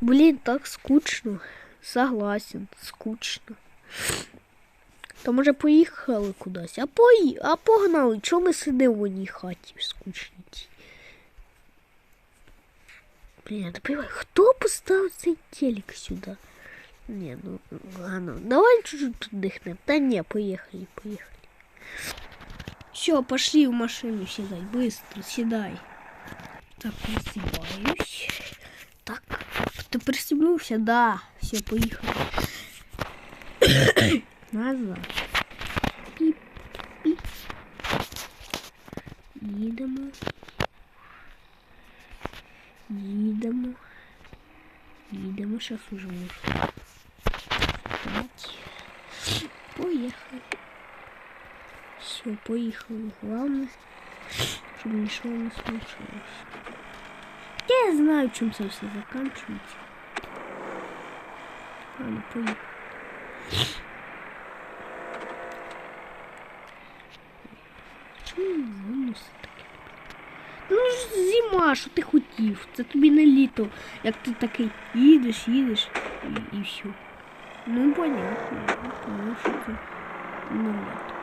Блін, так скучно. Согласен, скучно. То може поїхали кудись, а пої... а погнали, чого ми сидимо в одній хаті скучні? ті? Блін, я не понимаю, хто поставив цей телек сюди? Не, ну ладно, давай чуть-чуть тут дихнем. Та не, поехали, поехали. Все, пошли в машину сідай, быстро, сідай. Так, присібаюсь. Так, ти пристібнувся? Да, все, поїхали. Назад. Піп, піп. Їдемо. Їдемо. Їдемо, зараз уже можу. П'ять. Поїхали. Все, поїхали. Главное, щоб нічого не случилось. Я знаю, чим це все закінчується. Ладно, поїхали. Ну зима, що ти хотів? Це тобі не літо. Як ти такий їдеш, їдеш і, і все. Ну понятно, тому що це не літо.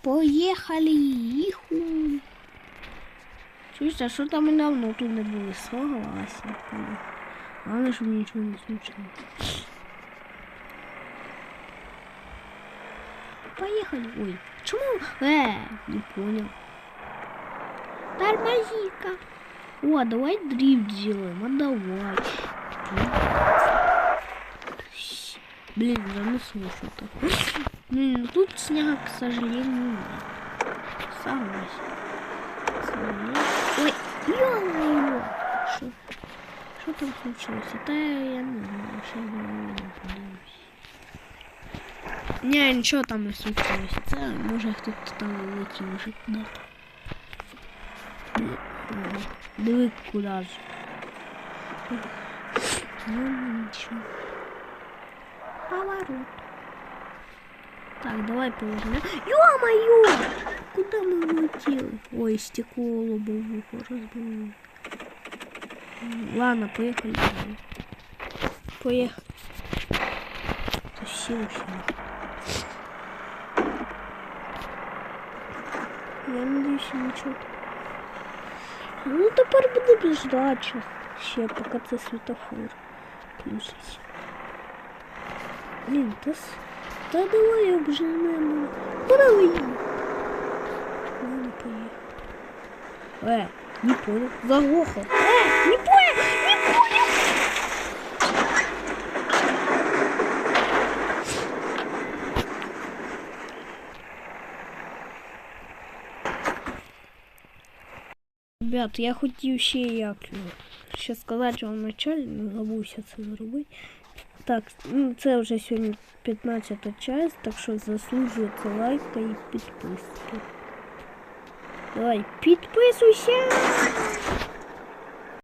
Поїхали, їху. Чуєш, а що там і давно тут не були? Согласен. Главное, щоб нічого не случилось. Поехали. Ой, чему? Э, не понял. Тормози-ка. О, а давай дрифт сделаем. А давай. Блин, занесло что-то. Блин, ну тут снега, к сожалению, нет. Согласен. Согласен. Ой, ё-моё. Что? Что там случилось? Это я не знаю. Сейчас я подивлюсь. Ні, нічого там не случилось. Це може хтось там летів вже куди-то. Диви куди ж. Ну нічого. Поворот. Так, давай повернем. Ё-моё! Куда мы улетели? Ой, стекло лобовуху разбило. Ладно, поехали. домой. Поехали. Это сила сила. Я надеюсь, нічого. Ну тепер будемо ждати щас. ще, поки це світофор включиться. Блін, та, с- та давай обженемо. Куди ви їдете? Ну, не поїхав. Е, не понял. Заглохав. Е, не понял, не понял. Ребят, я хотів ще як його. Ще сказати вам вначалі, не забувся це зробити. Так, ну це вже сьогодні 15 часть, так що заслужується лайка і підписки. Давай, підписуйся!